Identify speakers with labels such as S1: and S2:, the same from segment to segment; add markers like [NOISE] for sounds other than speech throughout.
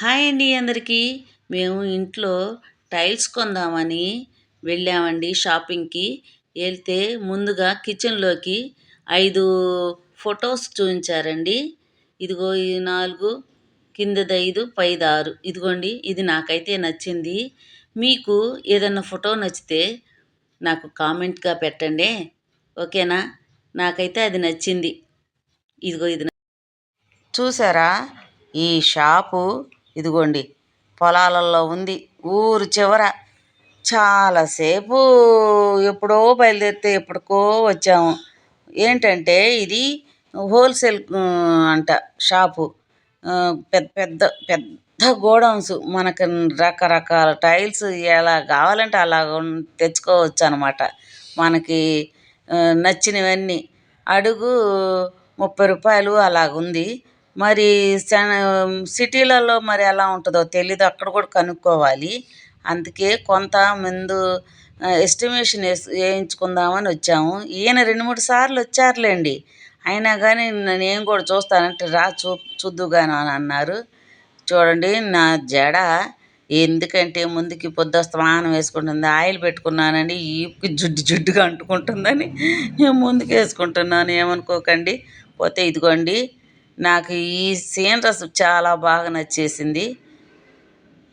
S1: Hi అండి అందరికీ. మేము ఇంట్లో టైల్స్ కొందామని వెళ్ళామండి షాపింగ్కి. వెళ్తే ముందుగా కిచెన్లోకి ఐదు ఫొటోస్ చూపించారండి. ఇదిగో ఈ నాలుగు కిందది ఐదు పైది ఆరు. ఇదిగోండి ఇది నాకైతే నచ్చింది. మీకు ఏదన్నా ఫోటో నచ్చితే నాకు కామెంట్గా పెట్టండి. ఓకేనా? నాకైతే అది నచ్చింది. ఇదిగో ఇది. చూసారా? ఈ షాపు ఇదిగోండి పొలాలలో ఉంది ఊరు చివర. చాలాసేపు ఎప్పుడో బయలుదేరితే ఎప్పటికో వచ్చాము. ఏంటంటే ఇది హోల్సేల్ అంట షాపు. పెద్ద పెద్ద పెద్ద గోడౌన్స్. మనకు రకరకాల టైల్స్ ఎలా కావాలంటే అలా తెచ్చుకోవచ్చు అనమాట మనకి నచ్చినవన్నీ. అడుగు ముప్పై రూపాయలు అలాగుంది. మరి సిటీలలో మరి ఎలా ఉంటుందో తెలీదు. అక్కడ కూడా కనుక్కోవాలి. అందుకే కొంత ముందు ఎస్టిమేషన్ వేసి వేయించుకుందామని వచ్చాము. ఈయన రెండు మూడు సార్లు వచ్చారులేండి. అయినా కానీ నేను కూడా చూస్తానంటే రా చూ చూద్దుగాను అని అన్నారు. చూడండి నా జడ ఎందుకంటే ముందుకి పొద్దు స్నానం వేసుకుంటుంది. ఆయిల్ పెట్టుకున్నానండి. ఈపుకి జిడ్డు జిడ్డుగా అంటుకుంటుందని నేను ముందుకు వేసుకుంటున్నాను. ఏమనుకోకండి. పోతే ఇదిగోండి. నాకు ఈ సీనరస్ చాలా బాగా నచ్చేసింది.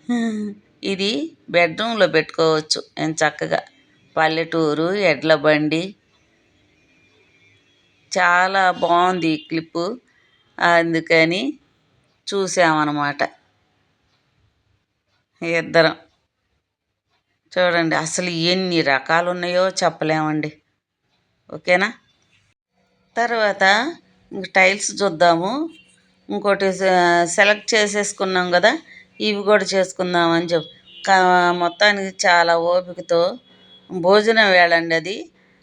S1: [LAUGHS] ఇది బెడ్రూమ్లో పెట్టుకోవచ్చు. నేను చక్కగా. పల్లెటూరు ఎడ్ల బండి. చాలా బాగుంది ఈ క్లిప్పు. అందుకని చూసామన్నమాట. ఇద్దరం. చూడండి అసలు ఎన్ని రకాలు ఉన్నాయో చెప్పలేమండి. ఓకేనా? తర్వాత టైల్స్ చూద్దాము. ఇంకోటి సెలెక్ట్ చేసేసుకున్నాం కదా ఇవి కూడా చేసుకుందామని చెప్పి. మొత్తానికి చాలా ఓపికతో భోజనం వేళండి అది.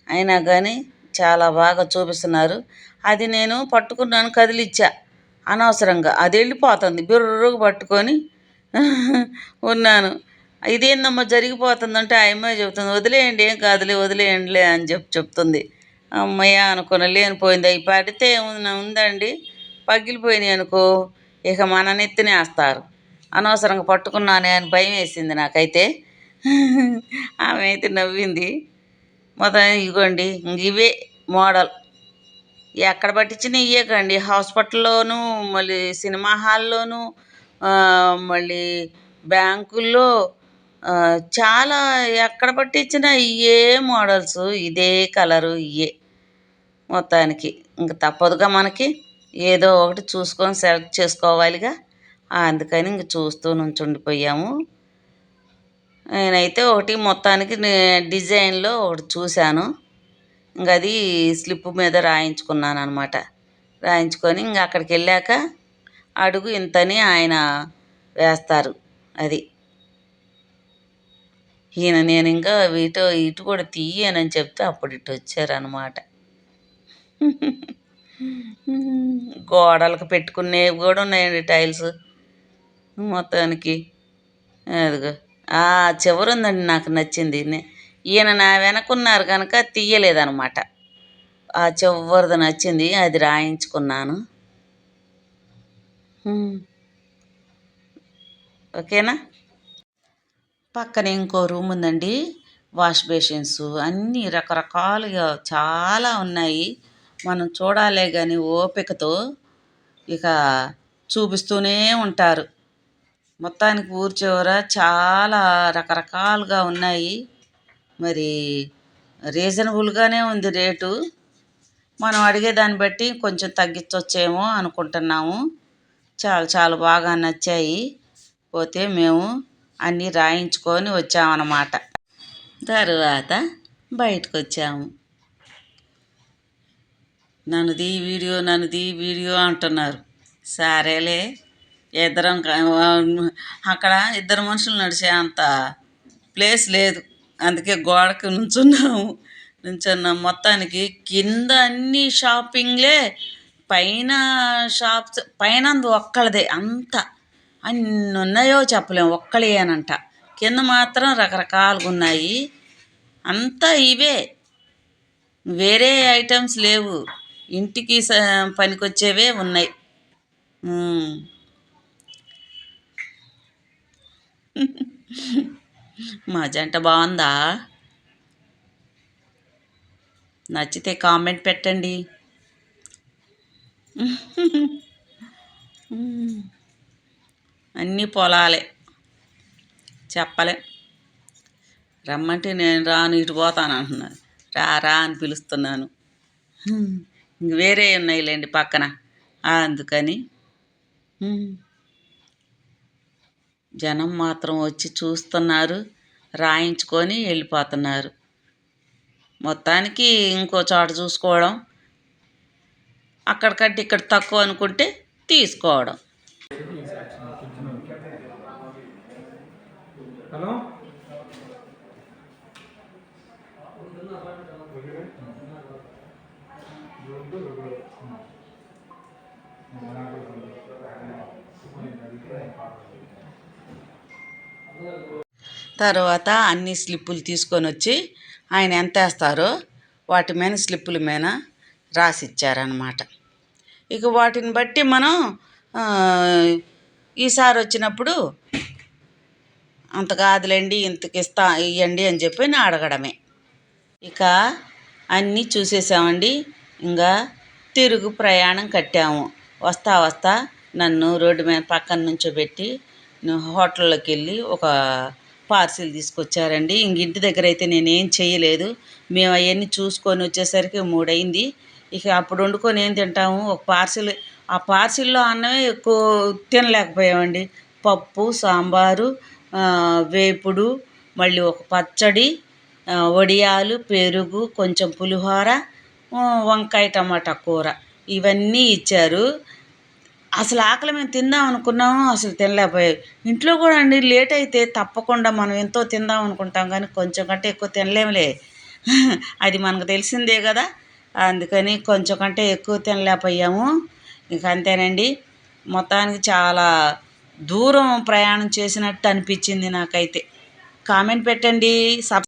S1: అయినా కానీ చాలా బాగా చూపిస్తున్నారు. అది నేను పట్టుకున్నాను కదిలిచ్చా. అనవసరంగా అది వెళ్ళిపోతుంది. బిర్రుగా పట్టుకొని ఉన్నాను. ఇదేందమ్మా జరిగిపోతుందంటే ఆ అమ్మాయి చెబుతుంది వదిలేయండి ఏం కాదులే వదిలేయండిలే అని చెప్పి చెప్తుంది. అమ్మయ్య అనుకున్న లేనిపోయింది. అవి పడితే ఉందండి. పగిలిపోయినాయి అనుకో ఇక మన నెత్తినే వేస్తారు. అనవసరంగా పట్టుకున్నానే అని భయం వేసింది నాకైతే. ఆమె అయితే నవ్వింది. మొత్తం ఇగోండి ఇవే మోడల్. ఎక్కడ పట్టించినా ఇవే కండి హాస్పిటల్లోనూ మళ్ళీ సినిమా హాల్లోనూ మళ్ళీ బ్యాంకుల్లో చాలా ఎక్కడ పట్టించినా ఇవే మోడల్స్. ఇదే కలరు ఇవే మొత్తానికి. ఇంక తప్పదుగా మనకి ఏదో ఒకటి చూసుకొని సెలెక్ట్ చేసుకోవాలిగా. అందుకని ఇంక చూస్తూ నుంచుండిపోయాము. నేనైతే ఒకటి మొత్తానికి డిజైన్లో ఒకటి చూశాను. ఇంక అది స్లిప్ మీద రాయించుకున్నాను అనమాట రాయించుకొని ఇంక అక్కడికి వెళ్ళాక అడుగు ఇంతని ఆయన వేస్తారు అది. ఈయన నేను ఇంకా వీటో ఇటు కూడా తీయనని చెప్తే అప్పుడు ఇటు వచ్చారనమాట గోడలకు పెట్టుకునేవి కూడా ఉన్నాయండి టైల్స్ మొత్తానికి. అదిగో. ఆ చివరి ఉందండి నాకు నచ్చింది. ఈయన నా వెనకున్నారు కనుక తీయలేదనమాట ఆ చివరిది నచ్చింది అది రాయించుకున్నాను. ఓకేనా? పక్కన ఇంకో రూమ్ ఉందండి. వాష్ బేసిన్స్ అన్నీ రకరకాలుగా చాలా ఉన్నాయి. మనం చూడాలే కానీ ఓపికతో ఇక చూపిస్తూనే ఉంటారు. మొత్తానికి ఊరి చివర చాలా రకరకాలుగా ఉన్నాయి. మరి రీజనబుల్గానే ఉంది రేటు. మనం అడిగే దాన్ని బట్టి కొంచెం తగ్గించవచ్చేమో అనుకుంటున్నాము. చాలా చాలా బాగా నచ్చాయి. పోతే మేము అన్నీ రాయించుకొని వచ్చామన్నమాట. తర్వాత బయటకు వచ్చాము నన్నుది వీడియో నన్నుది వీడియో అంటున్నారు. సరేలే ఇద్దరం అక్కడ ఇద్దరు మనుషులు నడిచే అంత ప్లేస్ లేదు. అందుకే గోడకి నుంచున్నాము. నుంచున్నాం. మొత్తానికి కింద అన్ని షాపింగ్లే పైన షాప్స్ పైన ఒక్కళ్ళదే అంత. అన్ని ఉన్నాయో చెప్పలేము ఒక్కళ్ళేనంట కింద మాత్రం రకరకాలుగా ఉన్నాయి. అంతా ఇవే. వేరే ఐటమ్స్ లేవు. ఇంటికి పనికొచ్చేవే ఉన్నాయి. మా జంట బాగుందా నచ్చితే కామెంట్ పెట్టండి. అన్నీ పొలాలే. చెప్పలే. రమ్మంటే నేను రాను ఇటు పోతాను అంటున్నాను రా రా అని పిలుస్తున్నాను. ఇంక వేరే ఉన్నాయిలేండి పక్కన. అందుకని. జనం మాత్రం వచ్చి చూస్తున్నారు రాయించుకొని వెళ్ళిపోతున్నారు. మొత్తానికి ఇంకో చోట చూసుకోవడం అక్కడికంటే ఇక్కడ తక్కువ అనుకుంటే తీసుకోవడం.
S2: హలో?
S1: తర్వాత అన్ని స్లిప్పులు తీసుకొని వచ్చి ఆయన ఎంత వేస్తారో వాటి మీద స్లిప్పుల మీద రాసిచ్చారనమాట ఇక వాటిని బట్టి మనం ఈసారి వచ్చినప్పుడు అంత కాదులేండి ఇంతకిస్తా ఇవ్వండి అని చెప్పి నేను అడగడమే. ఇక అన్నీ చూసేసామండి ఇంకా తిరుగు ప్రయాణం కట్టాము. వస్తా వస్తా నన్ను రోడ్డు మీద పక్కన నుంచోబెట్టి హోటల్లోకి వెళ్ళి ఒక పార్సిల్ తీసుకొచ్చారండి. ఇంక ఇంటి దగ్గర అయితే నేనేం చేయలేదు. మేము అవన్నీ చూసుకొని వచ్చేసరికి మూడైంది ఇక అప్పుడు వండుకొని ఏం తింటాము? ఒక పార్సిల్ ఆ పార్సిల్లో అన్నమే ఎక్కువ తినలేకపోయామండి. పప్పు సాంబారు వేపుడు మళ్ళీ ఒక పచ్చడి వడియాలు పెరుగు కొంచెం పులిహోర వంకాయ టమాటా కూర ఇవన్నీ ఇచ్చారు. అసలు ఆకలి మేము తిందాం అనుకున్నాము అసలు తినలేకపోయాం. ఇంట్లో కూడా అండి లేట్ అయితే తప్పకుండా మనం ఎంతో తిందాం అనుకుంటాం కానీ కొంచెం కంటే ఎక్కువ తినలేములే. [LAUGHS] అది మనకు తెలిసిందే కదా అందుకని కొంచెం కంటే ఎక్కువ తినలేకపోయాము. ఇంక అంతేనండి మొత్తానికి చాలా దూరం ప్రయాణం చేసినట్టు అనిపించింది నాకైతే. కామెంట్ పెట్టండి సబ్